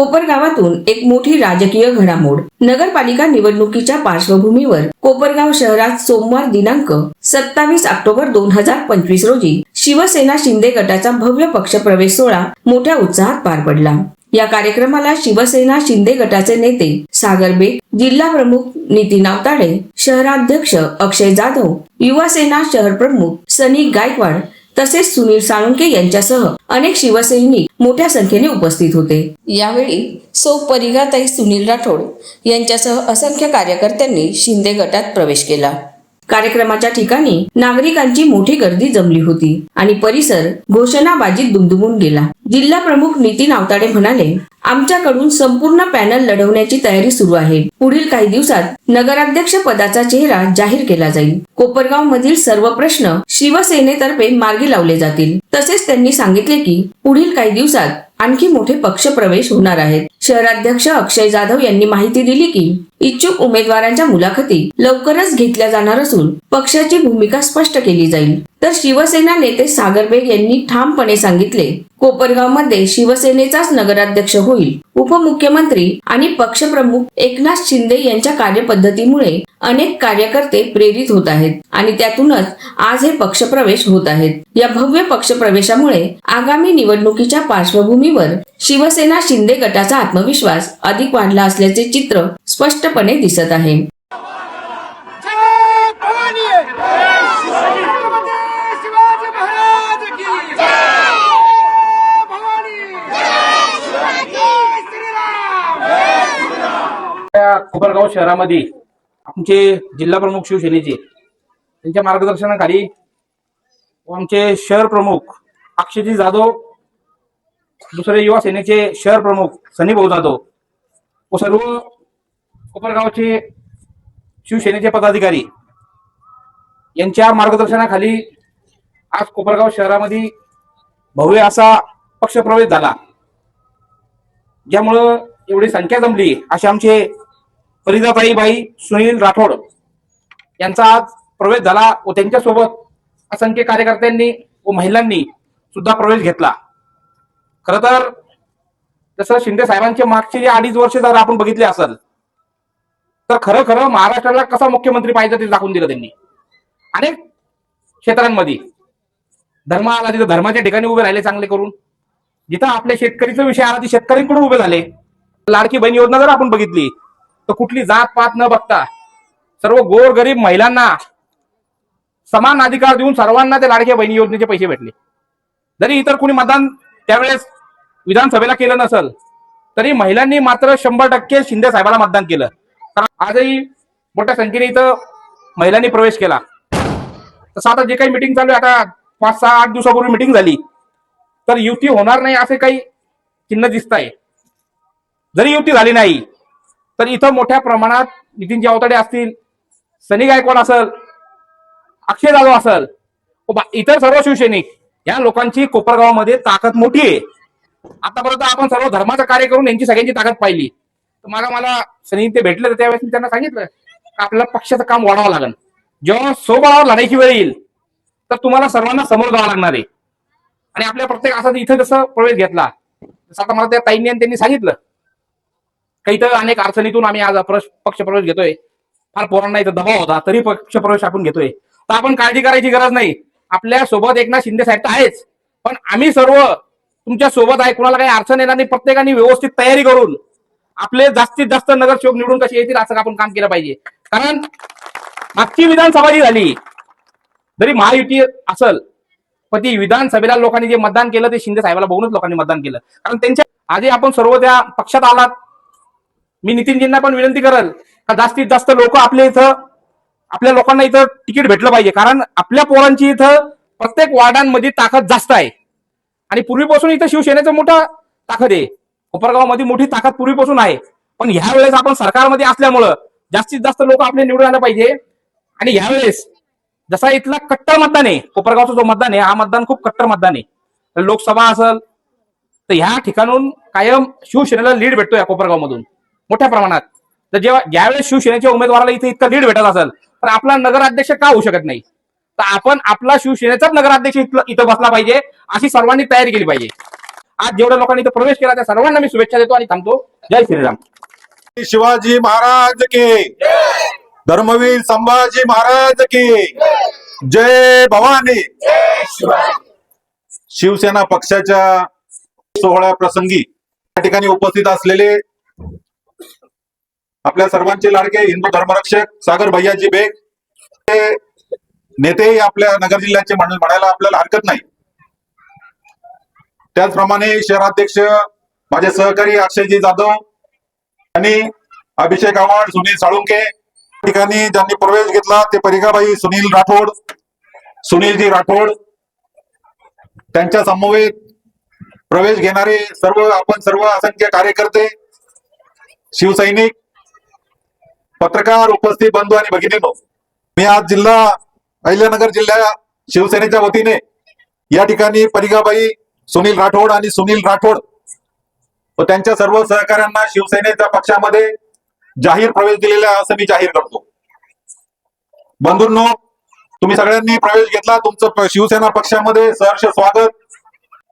कोपरगावातून एक मोठी राजकीय घडामोड. नगरपालिका निवडणुकीच्या पार्श्वभूमीवर कोपरगाव शहरात सोमवार दिनांक सत्तावीस ऑक्टोबर दोन हजार पंचवीस रोजी शिवसेना शिंदे गटाचा भव्य पक्षप्रवेश सोहळा मोठ्या उत्साहात पार पडला. या कार्यक्रमाला शिवसेना शिंदे गटाचे नेते सागर बेग जिल्हा प्रमुख नितीन आवताडे शहराध्यक्ष अक्षय जाधव युवा सेना शहर प्रमुख सनी गायकवाड तसेच सुनील साळुंके यांच्यासह अनेक शिवसैनिक मोठ्या संख्येने उपस्थित होते. यावेळी सौ परिघाताई सुनील राठोड यांच्यासह असंख्य कार्यकर्त्यांनी शिंदे गटात प्रवेश केला. कार्यक्रमाच्या ठिकाणी नागरिकांची मोठी गर्दी जमली होती आणि परिसर घोषणाबाजीत दुमदुमून गेला. जिल्हा प्रमुख नितीन आवताडे म्हणाले आमच्याकडून संपूर्ण पॅनल लढवण्याची तयारी सुरू आहे. पुढील काही दिवसात नगराध्यक्ष पदाचा चेहरा जाहीर केला जाईल. कोपरगाव मधील सर्व प्रश्न शिवसेनेतर्फे मार्गी लावले जातील. तसेच त्यांनी सांगितले की पुढील काही दिवसात आणखी मोठे पक्ष प्रवेश होणार आहेत. शहराध्यक्ष अक्षय जाधव यांनी माहिती दिली की इच्छुक उमेदवारांच्या मुलाखती लवकरच घेतल्या जाणार असून पक्षाची भूमिका स्पष्ट केली जाईल. तर शिवसेना नेते सागर बेग यांनी ठामपणे सांगितले कोपरगावमध्ये शिवसेनेचाच नगराध्यक्ष होईल. उपमुख्यमंत्री आणि पक्षप्रमुख एकनाथ शिंदे यांच्या कार्यपद्धतीमुळे अनेक कार्यकर्ते प्रेरित होत आहेत आणि त्यातूनच आज हे पक्षप्रवेश होत आहेत. या भव्य पक्षप्रवेशामुळे आगामी निवडणुकीच्या पार्श्वभूमीवर शिवसेना शिंदे गटाचा आत्मविश्वास अधिक वाढला असल्याचे चित्र स्पष्ट स्पष्टपणे दिसत आहे. जय भवानी! छत्रपती शिवाजी महाराज की जय! भवानी! जय श्रीराम! त्या कोपरगाव शहरामध्ये आमचे जिल्हा प्रमुख शिवसेनेचे त्यांच्या मार्गदर्शनाखाली व आमचे शहर प्रमुख अक्षयजी जाधव दुसरे युवा सेनेचे शहर प्रमुख सनी भाऊ जाधव व सर्व कोपरगावचे शिवसेनेचे पदाधिकारी यांच्या मार्गदर्शनाखाली आज कोपरगाव शहरामध्ये भव्य असा पक्षप्रवेश झाला. ज्यामुळं एवढी संख्या जमली असे आमचे फरीदाताई बाई सुनील राठोड यांचा आज प्रवेश झाला व त्यांच्यासोबत असंख्य कार्यकर्त्यांनी व महिलांनी सुद्धा प्रवेश घेतला. खर तर जसं शिंदे साहेबांचे मागचे जे अडीच वर्ष जर आपण बघितले असेल तर खरं खरं महाराष्ट्राला कसा मुख्यमंत्री पाहिजे ते दाखवून दिलं त्यांनी. अनेक क्षेत्रांमध्ये. धर्म आला तिथं धर्माच्या ठिकाणी उभे राहिले चांगले करून. जिथं आपल्या शेतकरीचा विषय आला ती शेतकऱ्यांकडून उभे झाले. लाडकी बहीण योजना जर आपण बघितली तर कुठली जात पात न बघता सर्व गोर गरीब महिलांना समान अधिकार देऊन सर्वांना त्या लाडक्या बहिणी योजनेचे पैसे भेटले. जरी इतर कुणी मतदान त्यावेळेस विधानसभेला केलं नसल तरी महिलांनी मात्र शंभर टक्के शिंदे साहेबाला मतदान केलं. कारण आजही मोठ्या संख्येने इथं महिलांनी प्रवेश केला. तसं आता जे काही मिटिंग चालू आहे आता पाच सहा आठ दिवसापूर्वी मिटिंग झाली. तर युती होणार नाही असे काही चिन्ह दिसत आहे जरी युती झाली नाही तर इथं मोठ्या प्रमाणात नितीनजी अवताडे असतील सनी गायकवाड असल अक्षय जाधव असल बा- इतर सर्व शिवसैनिक या लोकांची कोपरगावामध्ये ताकद मोठी आहे. आतापर्यंत आपण सर्व धर्माचं कार्य करून यांची सगळ्यांची ताकद पाहिली. तर मला मला सनी ते भेटले तर त्यावेळेस मी त्यांना सांगितलं का आपल्याला पक्षाचं काम वाढावं लागेल. जेव्हा सोबळावर लढायची वेळ येईल तर तुम्हाला सर्वांना समोर जावं लागणार आहे. आणि आपल्या प्रत्येक असा इथं जसं प्रवेश घेतला तसं आता मला त्या ताईंनी आणि त्यांनी सांगितलं काही तर अनेक अडचणीतून आम्ही आज पक्ष पक्षप्रवेश घेतोय. फार पोरांना इथं दबाव होता तरी पक्षप्रवेश आपण घेतोय. तर आपण काळजी करायची गरज नाही. आपल्यासोबत एकनाथ शिंदे साहेब तर आहेच. पण आम्ही सर्व तुमच्यासोबत आहे कुणाला काही अडचण येणार नाही प्रत्येकाने व्यवस्थित तयारी करून आपले जास्तीत जास्त नगरसेवक निवडून कसे येतील असं आपण काम केलं पाहिजे. कारण मागची विधानसभा जी झाली जरी महायुती असल पण ती विधानसभेला लोकांनी जे मतदान केलं ते शिंदे साहेबाला बघूनच लोकांनी मतदान केलं. कारण त्यांच्या आधी आपण सर्व त्या पक्षात आलात. मी नितीनजींना पण विनंती करेल का जास्तीत जास्त लोक आपल्या इथं आपल्या लोकांना इथं तिकीट भेटलं पाहिजे. कारण आपल्या पोरांची इथं प्रत्येक वार्डांमध्ये ताकद जास्त आहे. आणि पूर्वीपासून इथं शिवसेनेचं मोठा ताकद आहे. कोपरगावमध्ये मोठी ताकद पूर्वीपासून आहे. पण ह्या वेळेस आपण सरकारमध्ये असल्यामुळं जास्तीत जास्त लोक आपले निवडून आलं पाहिजे. आणि ह्यावेळेस जसा इथला कट्टर मतदान आहे कोपरगावचा जो मतदान आहे हा मतदान खूप कट्टर मतदान आहे. लोकसभा असेल तर ह्या ठिकाणून कायम शिवसेनेला लीड भेटतो या कोपरगाव मधून मोठ्या प्रमाणात. तर जेव्हा ज्यावेळेस शिवसेनेच्या उमेदवाराला इथे इतका लीड भेटत असेल तर आपला नगराध्यक्ष का होऊ शकत नाही? तर आपण आपला शिवसेनेचाच नगराध्यक्ष इथं बसला पाहिजे अशी सर्वांनी तयारी केली पाहिजे. आज जेवढ्या लोकांनी इथं प्रवेश केला त्या सर्वांना मी शुभेच्छा देतो आणि थांबतो. जय श्रीराम. शिवाजी महाराज की. धर्मवीर संभाजी महाराज की. जय भवानी. शिवसेना पक्षाच्या सोहळ्या प्रसंगी या ठिकाणी उपस्थित असलेले आपल्या सर्वांचे लाडके हिंदू धर्मरक्षक सागर भैयाजी बेग ते नेतेही आपल्या नगर जिल्ह्याचे म्हणायला आपल्याला हरकत नाही. त्याचप्रमाणे शहराध्यक्ष माझे सहकारी अक्षयजी जाधव आणि अभिषेक आव्हाड सुनील साळुंके ठिकाणी ज्यांनी प्रवेश घेतला ते परिकाबाई सुनील राठोड सुनीलजी राठोड. त्यांच्या समवेत प्रवेश घेणारे सर्व आपण सर्व असंख्य कार्यकर्ते शिवसैनिक पत्रकार उपस्थित बंधू आणि भगिनीनो मी आज जिल्हा अहिल्यानगर जिल्ह्या शिवसेनेच्या वतीने या ठिकाणी परिगाबाई सुनील राठोड आणि सुनील राठोड. व त्यांच्या सर्व सहकाऱ्यांना शिवसेनेच्या पक्षामध्ये जाहीर प्रवेश दिलेला असं मी जाहीर करतो. बंधूंनो तुम्ही सगळ्यांनी प्रवेश घेतला. तुमचं शिवसेना पक्षामध्ये सहर्ष स्वागत.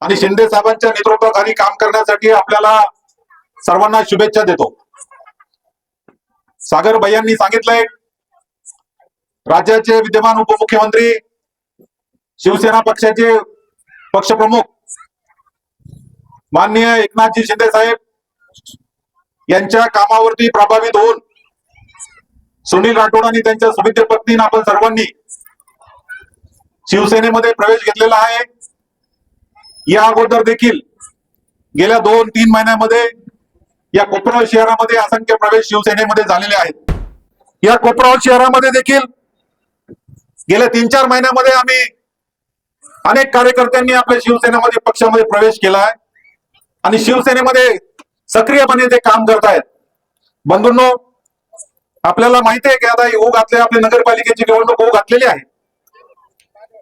आणि शिंदे साहेबांच्या नेतृत्वाखाली काम करण्यासाठी आपल्याला सर्वांना शुभेच्छा देतो. सागर भैयांनी सांगितलंय राज्याचे विद्यमान उपमुख्यमंत्री शिवसेना पक्षाचे पक्षप्रमुख माननीय एकनाथजी शिंदे साहेब यांच्या कामावरती प्रभावित होऊन सुनील राठोड आणि त्यांच्या सुविद्य पत्नीनं आपण सर्वांनी शिवसेनेमध्ये प्रवेश घेतलेला आहे. या अगोदर देखील गेल्या दोन तीन महिन्यामध्ये या कोपराव शहरामध्ये असंख्य प्रवेश शिवसेनेमध्ये झालेले आहेत. या कोपराव शहरामध्ये देखील गेल्या तीन चार महिन्यामध्ये आम्ही अनेक कार्यकर्त्यांनी आपल्या शिवसेनेमध्ये पक्षामध्ये प्रवेश केला आहे. आणि शिवसेनेमध्ये सक्रियपणे ते काम करतायत. बंधूंनो आपल्याला माहिती आहे की आता होऊ घातले आपली नगरपालिकेची निवडणूक होऊ घातलेली आहे.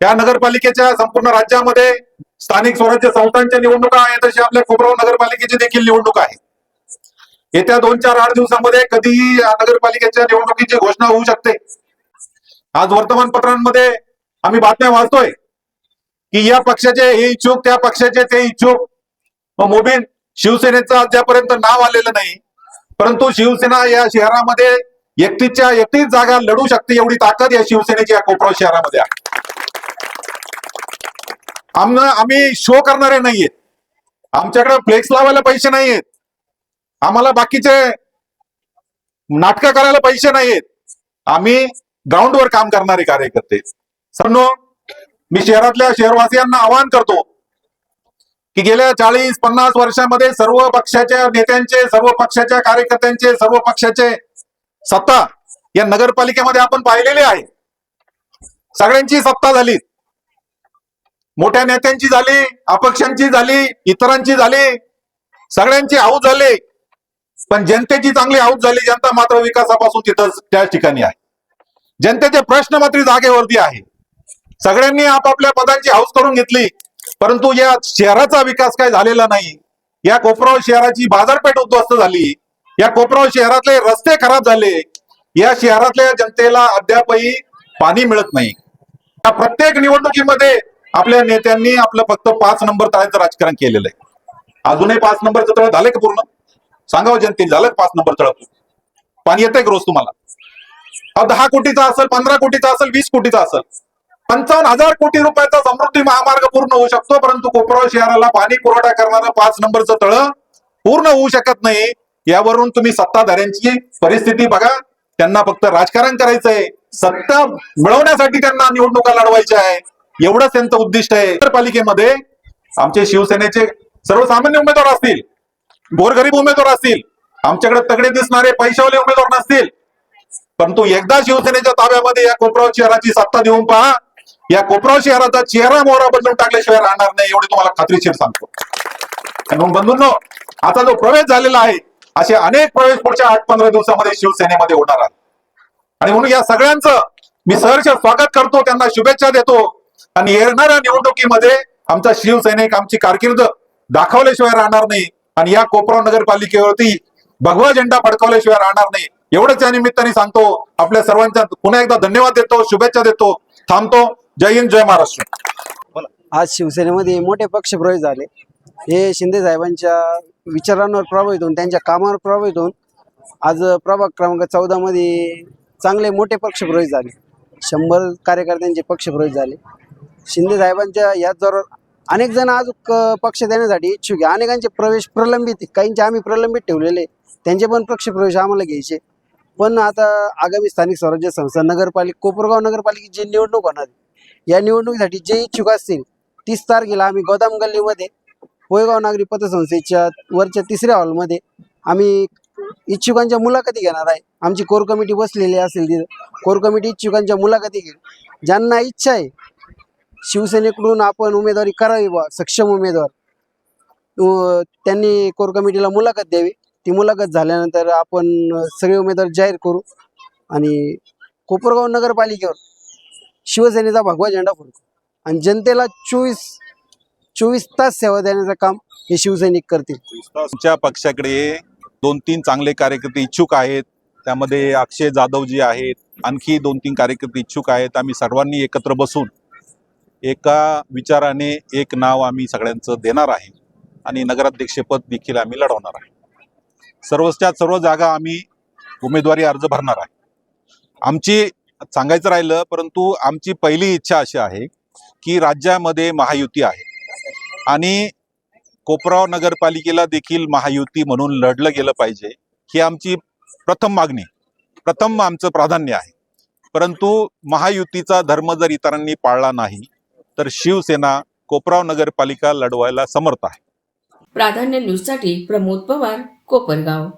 या नगरपालिकेच्या संपूर्ण राज्यामध्ये स्थानिक स्वराज्य संस्थांच्या निवडणुका आहेत तशी आपल्या खोबराव नगरपालिकेची देखील निवडणूक आहे. येत्या दोन चार आठ दिवसामध्ये कधीही या नगरपालिकेच्या निवडणुकीची घोषणा होऊ शकते. आज वर्तमानपत्रांमध्ये आम्ही बातम्या वाचतोय की या पक्षाचे हे इच्छुक त्या पक्षाचे ते इच्छुक मग मोबीन शिवसेनेचं अद्यापर्यंत नाव आलेलं नाही. परंतु शिवसेना या शहरामध्ये एकटीच्या एकटीच जागा लढू शकते एवढी ताकद या शिवसेनेची या कोपराव शहरामध्ये आहे. आम्ही शो करणारे नाहीयेत. आमच्याकडे फ्लेक्स लावायला पैसे नाहीयेत. आम्हाला बाकीचे नाटकं करायला पैसे नाहीयेत. आम्ही ग्राउंडवर काम करणारे कार्यकर्ते. सर्व मी शहरातल्या शहरवासियांना आवाहन करतो की गेल्या चाळीस पन्नास वर्षामध्ये सर्व पक्षाच्या नेत्यांचे सर्व पक्षाच्या कार्यकर्त्यांचे सर्व पक्षाचे सत्ता या नगरपालिकेमध्ये आपण पाहिलेली आहे. सगळ्यांची सत्ता झाली. मोठ्या नेत्यांची झाली अपक्षांची झाली इतरांची झाली सगळ्यांची आऊत झाली. पण जनतेची चांगली आऊत झाली जनता मात्र विकासापासून तिथं त्या ठिकाणी आहे. जनतेचे प्रश्न मात्र जागेवरती आहे. सगळ्यांनी आपापल्या पदांची हाऊस करून घेतली. परंतु या शहराचा विकास काय झालेला नाही. या कोपराव शहराची बाजारपेठ उद्ध्वस्त झाली. या कोपराव शहरातले रस्ते खराब झाले. या शहरातल्या जनतेला अद्यापही पाणी मिळत नाही. या प्रत्येक निवडणुकीमध्ये आपल्या नेत्यांनी आपलं फक्त पाच नंबर तळाचं राजकारण केलेलं आहे. अजूनही पाच नंबरचं तळ झालंय का पूर्ण? सांगावं जनतेने झालं पाच नंबर तळ पाणी येतंय रोज तुम्हाला? दहा कोटीचा असेल पंधरा कोटीचा असेल वीस कोटीचा असेल. पंचावन्न हजार कोटी रुपयाचा समृद्धी महामार्ग पूर्ण होऊ शकतो परंतु कोपराव शहराला पाणी पुरवठा करणारं पाच नंबरचं तळ पूर्ण होऊ शकत नाही. यावरून तुम्ही सत्ताधाऱ्यांची परिस्थिती बघा. त्यांना फक्त राजकारण करायचंय. सत्ता मिळवण्यासाठी त्यांना निवडणुका लढवायच्या आहे. एवढंच त्यांचं उद्दिष्ट आहे. नगरपालिकेमध्ये आमचे शिवसेनेचे सर्वसामान्य उमेदवार असतील गोरगरीब उमेदवार असतील आमच्याकडे तगडे दिसणारे पैशावले उमेदवार नसतील. परंतु एकदा शिवसेनेच्या ताब्यामध्ये या कोपराव शहराची सत्ता देऊन पहा. या कोपराव शहराचा चेहरा मोहरा बदलून टाकल्याशिवाय राहणार नाही एवढी तुम्हाला खात्रीशीर सांगतो. म्हणून बंधूंनो आता जो प्रवेश झालेला आहे असे अनेक प्रवेश पुढच्या आठ पंधरा दिवसामध्ये शिवसेनेमध्ये होणार आहेत. आणि म्हणून या सगळ्यांचं मी सहर्ष स्वागत करतो त्यांना शुभेच्छा देतो. आणि येणाऱ्या निवडणुकीमध्ये आमचा शिवसैनिक आमची कारकीर्द दाखवल्याशिवाय राहणार नाही. आणि या कोपराव नगरपालिकेवरती भगवा झेंडा फडकवल्याशिवाय राहणार नाही. एवढंच या निमित्ताने सांगतो आपल्या सर्वांच्या पुन्हा एकदा धन्यवाद देतो शुभेच्छा देतो. थांबतो. जय हिंद जय महाराष्ट्र. आज शिवसेनेमध्ये मोठे पक्ष प्रवेश झाले. हे शिंदे साहेबांच्या विचारांवर प्रभावित होऊन त्यांच्या कामावर प्रभावित होऊन आज प्रभाग क्रमांक चौदामध्ये चांगले मोठे पक्षप्रवेश झाले. शंभर कार्यकर्त्यांचे पक्षप्रवेश झाले. शिंदे साहेबांच्या याच जोरावर अनेक जण आज पक्ष देण्यासाठी इच्छुक आहे. अनेकांचे प्रवेश प्रलंबित काहींचे आम्ही प्रलंबित ठेवलेले आहे. त्यांचे पण पक्षप्रवेश आम्हाला घ्यायचे पण आता आगामी स्थानिक स्वराज्य संस्था नगरपालिका कोपरगाव नगरपालिकेची जी निवडणूक होणार आहे, या निवडणुकीसाठी जे इच्छुक असतील तीस तारखेला आम्ही गोदाम गल्लीमध्ये होयगाव नागरी पतसंस्थेच्या वरच्या तिसऱ्या हॉलमध्ये आम्ही इच्छुकांच्या मुलाखती घेणार आहे. आमची कोर कमिटी बसलेली असेल तिथं. कोर कमिटी इच्छुकांच्या मुलाखती घेईल. ज्यांना इच्छा आहे शिवसेनेकडून आपण उमेदवारी करावी बा सक्षम उमेदवार. त्यांनी कोर कमिटीला मुलाखत द्यावी. ती मुलाखत झाल्यानंतर आपण सगळे उमेदवार जाहीर करू आणि कोपरगाव नगरपालिकेवर शिवसेनेचा भगवा झेंडा फडकू आणि जनतेला चोवीस चोवीस तास सेवा देण्याचं काम हे शिवसैनिक करतील. आमच्या पक्षाकडे दोन तीन चांगले कार्यकर्ते इच्छुक आहेत. त्यामध्ये अक्षय जाधव जी आहेत. आणखी दोन तीन कार्यकर्ते इच्छुक आहेत. आम्ही सर्वांनी एकत्र बसून एका विचाराने एक नाव आम्ही सगळ्यांचं देणार आहे. आणि नगराध्यक्षपद देखील आम्ही लढवणार आहे. सर्वच्या सर्व जागा आम्ही उमेदवारी अर्ज भरणार आहे. आमची सांगायचं राहिलं परंतु आमची पहिली इच्छा अशी आहे की राज्यामध्ये महायुती आहे. आणि कोपराव नगरपालिकेला देखील महायुती म्हणून लढलं गेलं पाहिजे ही आमची प्रथम मागणी प्रथम आमचं प्राधान्य आहे. परंतु महायुतीचा धर्म जर इतरांनी पाळला नाही तर शिवसेना कोपराव नगरपालिका लढवायला समर्थ आहे. प्राधान्य न्यूजसाठी प्रमोद पवार कोपरगाव.